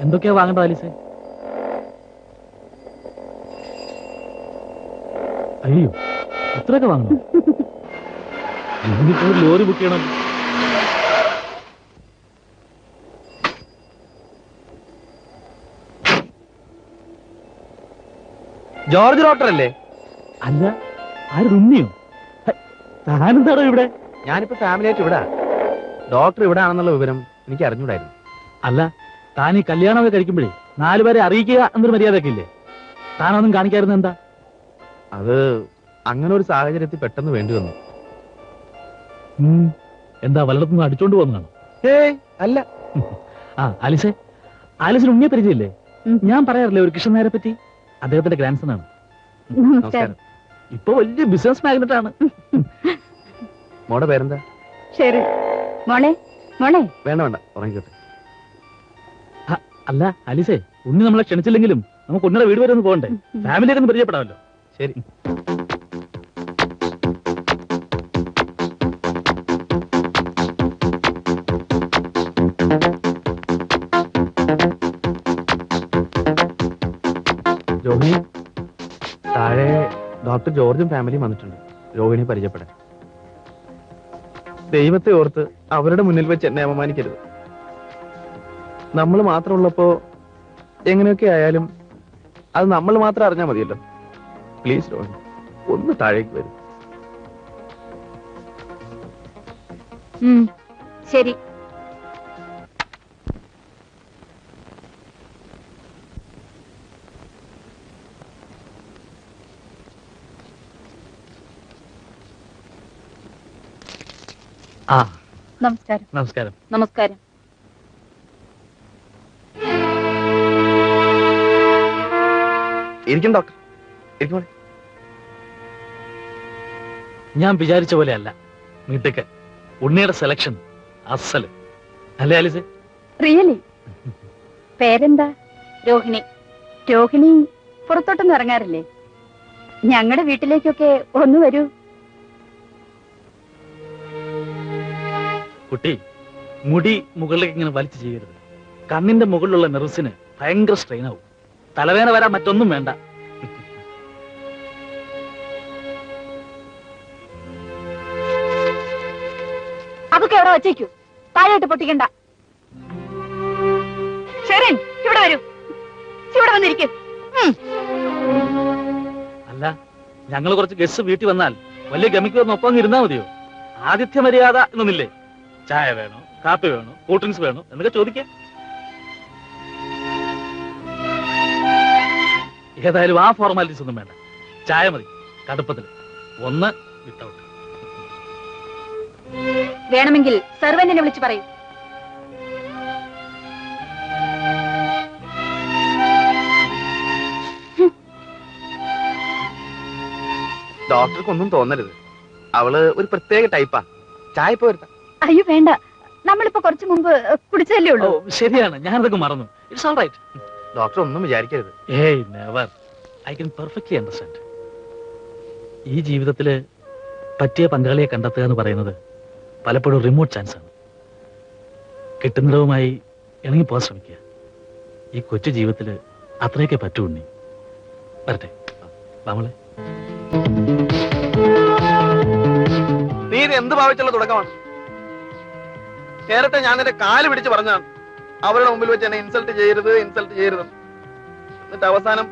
എന്തൊക്കെയാ വാങ്ങേണ്ട ആലിസേ? അയ്യോ ഇത്രയൊക്കെ വാങ്ങണം? ലോറി ബുക്ക് ചെയ്യണം. ജോർജ് റോട്ടർ അല്ലേ അല്ല ആര് തുന്നിയോ താനെന്താണോ ഇവിടെ? ഞാനിപ്പോ ഫാമിലി ആയിട്ട് ഇവിടെ. ഡോക്ടർ ഇവിടെ ആണെന്നുള്ള വിവരം എനിക്ക് അറിഞ്ഞൂടായിരുന്നു. അല്ല താൻ ഈ കല്യാണമൊക്കെ കഴിക്കുമ്പോഴേ നാലുപേരെ അറിയിക്കുക എന്നൊരു മര്യാദയൊക്കെ ഇല്ലേ? താനൊന്നും കാണിക്കായിരുന്നു എന്താ? അത് അങ്ങനെ ഒരു സാഹചര്യത്തിൽ പെട്ടെന്ന് വേണ്ടി വന്നു. എന്താ വല്ലയിടത്തുനിന്ന് അടിച്ചോണ്ട് പോകുന്നതാണ്? ഏയ് അല്ല. ആ ആലിസേ ആലിസിന് ഉണ്ണിയെ പരിചയമില്ലേ? ഞാൻ പറയാറില്ലേ ഒരു കൃഷ്ണനേരെ പറ്റി? അദ്ദേഹത്തിന്റെ ഗ്രാൻഡ് ആണ്. നമസ്കാരം. ഇപ്പൊ വലിയ ബിസിനസ് മാഗ്നറ്റ് ആണ്. മോടെ പേരെന്താ? ശരി മോളെ മോളെ. വേണ്ട വേണ്ട. ഉറങ്ങിക്കോട്ടെ. അല്ല അലിസേ ഉണ്ണി നമ്മളെ ക്ഷണിച്ചില്ലെങ്കിലും നമുക്ക് ഉണ്ണിയുടെ വീട് വരെ ഒന്ന് പോകണ്ടേ? ഫാമിലിയൊക്കെ ഒന്ന് പരിചയപ്പെടാമല്ലോ. ശരി. താഴെ ഡോക്ടർ ജോർജും ഫാമിലിയും വന്നിട്ടുണ്ട്. രോഹിണി പരിചയപ്പെടാൻ. ദൈവത്തെ ഓർത്ത് അവരുടെ മുന്നിൽ വെച്ച് എന്നെ അപമാനിക്കരുത്. നമ്മൾ മാത്രമുള്ളപ്പോ എങ്ങനെയൊക്കെ ആയാലും അത് നമ്മൾ മാത്രം അറിഞ്ഞാൽ മതിയല്ലോ. പ്ലീസ് രോഹിണി ഒന്ന് താഴേക്ക് വരും. ശരി. ആ. നമസ്കാരം. നമസ്കാരം. നമസ്കാരം. ഇരിക്കും ഡോക്ടർ. ഇരിക്കും ഞാൻ വിചാരിച്ച പോലെ അല്ല മിടുക്കൻ. ഉണ്ണിയുടെ സെലക്ഷൻ അസൽ. അല്ലേ അലിസ് റിയലി പേരെന്താ? രോഹിണി. രോഹിണി പുറത്തോട്ടൊന്നും ഇറങ്ങാറില്ലേ? ഞങ്ങളുടെ വീട്ടിലേക്കൊക്കെ ഒന്ന് വരൂ. കുട്ടി മുടി മുകളിലേക്ക് ഇങ്ങനെ വലിച്ചു ചെയ്യരുത്. കണ്ണിന്റെ മുകളിലുള്ള നെർവസിന് ഭയങ്കര സ്ട്രെയിൻ ആവും. തലവേദന വരാൻ മറ്റൊന്നും വേണ്ട. അതൊക്കെ എവിടെ വച്ചേക്കൂ? താഴോട്ട് പൊട്ടിക്കണ്ട. ഷെറിൻ ഇവിടെ വരൂ. ഇവിടെ വന്നിരിക്കും. അല്ല ഞങ്ങൾ കുറച്ച് ഗസ്റ്റ് വീട്ടിൽ വന്നാൽ വലിയ ഗമിക്ക് വന്ന് ഒപ്പം ഇരുന്നാ മതിയോ? ആതിഥ്യ മര്യാദ എന്നൊന്നില്ലേ? ചായ വേണോ? കാപ്പി വേണോ? കൂൾ ഡ്രിങ്ക്സ് വേണോ? എന്നൊക്കെ ചോദിക്കാം. ഏതായാലും ആ ഫോർമാലിറ്റീസ് ഒന്നും വേണ്ട. ചായ മതി. കടുപ്പത്തിൽ ഒന്ന് വിത്തൗട്ട് വേണമെങ്കിൽ സർവന്റിനെ വിളിച്ചു പറയൂ. ഡോക്ടർക്കൊന്നും തോന്നരുത്. അവൾ ഒരു പ്രത്യേക ടൈപ്പാ ചായ ഇപ്പൊ വരുത്താം അയ്യോ വേണ്ട. നമ്മളിപ്പോ കുറച്ചു മുമ്പ് കുടിച്ചല്ലേ ഓ ഉള്ളൂ. ശരിയാണ്. ഞാൻ അതൊക്കെ മറന്നു. ഇറ്റ്സ് ഓൾ റൈറ്റ് ഡോക്ടർ ഒന്നും വിചാരിക്കരുത്. ഏയ് never I can perfectly understand ഈ ജീവിതത്തിൽ പറ്റിയ പങ്കാളിയെ കണ്ടെത്തുക എന്ന് പറയുന്നത് പലപ്പോഴും റിമോട്ട് ചാൻസ് ആണ്. കിട്ടുന്നിടവുമായി ഇണങ്ങി പോകാൻ ശ്രമിക്കുക. ഈ കൊച്ചു ജീവിതത്തിൽ അത്രയൊക്കെ പറ്റൂ ഉണ്ണി. വരട്ടെ. നമ്മളെ നീ എന്ത് ഭാവിച്ചുള്ള തുടക്കമാണ്? നേരത്തെ ഞാൻ നിന്റെ കാൽ പിടിച്ച് പറഞ്ഞാണ് അവരുടെ മുമ്പിൽ വെച്ച് എന്നെ ഇൻസൾട്ട് ചെയ്യരുത് ഇൻസൾട്ട് ചെയ്യരുത്. എന്നിട്ട് അവസാനം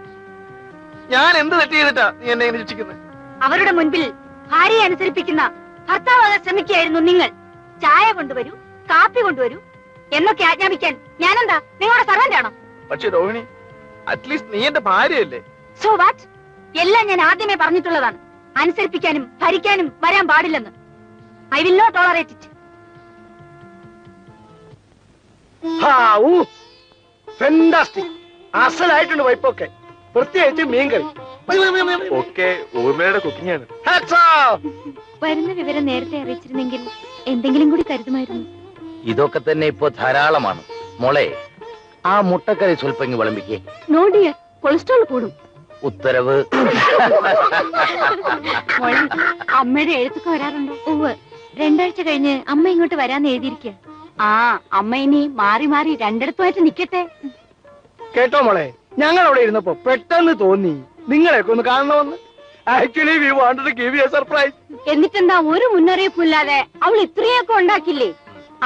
ഞാൻ എന്ത് തെറ്റ് ചെയ്തിട്ടാ നീ എന്നെ ശിക്ഷിക്കുന്നത് അവരുടെ മുൻപിൽ ഭാര്യയെ അനുസരിപ്പിക്കുന്ന ഭർത്താവാകാൻ ശ്രമിക്കുകയായിരുന്നു നിങ്ങൾ. ചായ കൊണ്ടുവരൂ കാപ്പി കൊണ്ടുവരൂ എന്നൊക്കെ ആജ്ഞാപിക്കാൻ ഞാനെന്താ നിങ്ങളുടെ സർവന്റ് ആണോ? പക്ഷെ രോഹിണി അറ്റ്ലീസ്റ്റ് നീ എന്റെ ഭാര്യയല്ലേ? സോ വാട്ട് എല്ലാം ഞാൻ ആദ്യമേ പറഞ്ഞിട്ടുള്ളതാണ്. അനുസരിപ്പിക്കാനും ഭരിക്കാനും വരാൻ പാടില്ലെന്ന്. I will not tolerate it fantastic അസലായിട്ടുണ്ട് വൈപ്പൊക്കെ. പ്രത്യേകിച്ച് മീൻകറി ഒക്കെ ഊർമ്മയുടെ കുക്കിംഗ് ആണ് വരുന്ന വിവരം നേരത്തെ അറിയിച്ചിരുന്നെങ്കിൽ എന്തെങ്കിലും കൂടി കരുതുമായിരുന്നു. ഇതൊക്കെ തന്നെ ഇപ്പോ ധാരാളമാണ്. മോളെ ആ മുട്ടക്കറി സ്വൽപ്പങ്ങി വിളമ്പിക്കേ. നോ ഡിയർ കൊളസ്ട്രോൾ കൂടും. ഉത്തരവ്. അമ്മയുടെ എഴുത്തൊക്കെ വരാറുണ്ടോ? ഉവ് രണ്ടാഴ്ച കഴിഞ്ഞ് അമ്മ ഇങ്ങോട്ട് വരാന്ന് എഴുതിയിരിക്കുക ആ അമ്മ ഇനി മാറി മാറി രണ്ടിടത്തുമായിട്ട് നിക്കട്ടെ. കേട്ടോ മോളെ ഞങ്ങൾ അവിടെ ഇരുന്നപ്പോ പെട്ടെന്ന് തോന്നി നിങ്ങളെയൊക്കെ ഒന്ന് കാണണമെന്ന്. Actually we wanted to give you surprise എന്നിട്ടെന്താ ഒരു മുന്നറിയിപ്പും ഇല്ലാതെ അവൾ ഇത്രയൊക്കെ ഉണ്ടാക്കില്ലേ?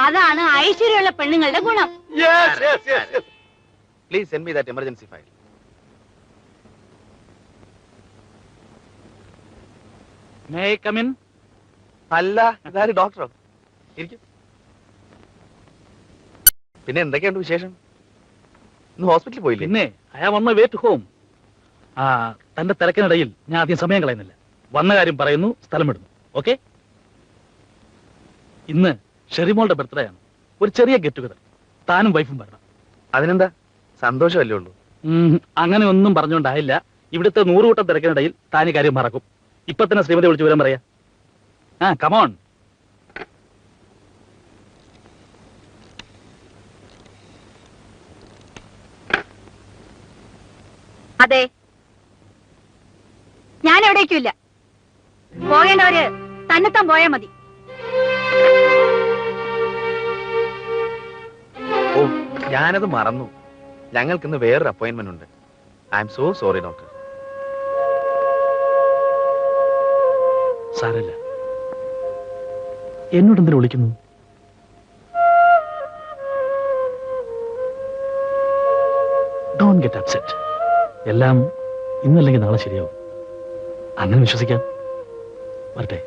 അതാണ് ഐശ്വര്യമുള്ള പെണ്ണുങ്ങളുടെ ഗുണം. Yes yes yes please send me that emergency file may ഇൻ അല്ല ഇതാര് ഡോക്ടറോ ഇരിക്കും. പിന്നെ എന്തൊക്കെയുണ്ട് വിശേഷം? ഇന്ന് ഹോസ്പിറ്റലിൽ പോയില്ലേ? പിന്നെ അയാൾ വന്ന വേ ടു ഹോം ആ തന്റെ തിരക്കിനിടയിൽ ഞാൻ ആദ്യം സമയം കളയുന്നില്ല. വന്ന കാര്യം പറയുന്നു സ്ഥലം ഇടുന്നു ഓക്കെ ഇന്ന് ഷെറിമോളുടെ ബർത്ത്ഡേ ആണ്. ഒരു ചെറിയ ഗെറ്റ് ടുഗദർ താനും വൈഫും വരണം. അതിനെന്താ? സന്തോഷമല്ലേ ഉള്ളൂ? അങ്ങനെ ഒന്നും പറഞ്ഞുകൊണ്ടായില്ല. ഇവിടുത്തെ നൂറുകൂട്ടം തിരക്കിനിടയിൽ താനി കാര്യം മറക്കും. ഇപ്പൊ തന്നെ ശ്രീമതി വിളിച്ചു വരാൻ പറയാ. ആ കമോൺ അതെ. ഞാൻ എവിടേക്കില്ല ഇല്ല പോകേണ്ടവര് തന്നെത്താൻ പോയാ മതി. ഓ ഞാനത് മറന്നു. ഞങ്ങൾക്ക് ഇന്ന് വേറൊരു അപ്പോയിന്റ്മെന്റ് ഉണ്ട്. I'm so sorry doctor സാരല്ല. എന്നോട് എന്തിനു വിളിക്കുന്നു? ഡോൺ ഗെറ്റ് അപ്സെറ്റ് എല്ലാം ഇന്നല്ലെങ്കിൽ നാളെ ശരിയാവും. അങ്ങനെ വിശ്വസിക്കാം. വരട്ടെ.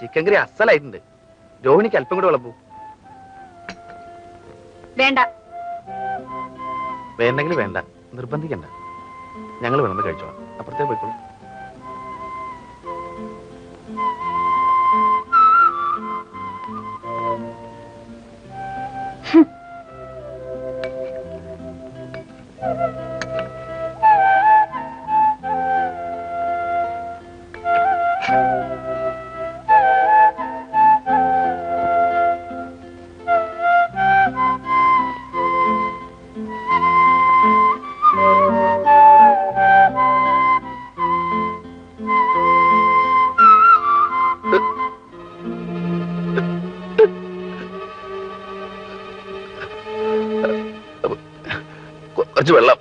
ചിക്കൻ കറി അസലായിട്ടുണ്ട്. രോഹിണിക്ക് അല്പം കൂടെ വിളമ്പൂ. വേണ്ട. വേണ്ടെങ്കിൽ വേണ്ട. നിർബന്ധിക്കണ്ട. ഞങ്ങൾ വിളമ്പ് കഴിച്ചോളാം. അപ്പുറത്തേക്ക് പോയിക്കോളൂ. കുറച്ച് വെള്ളം.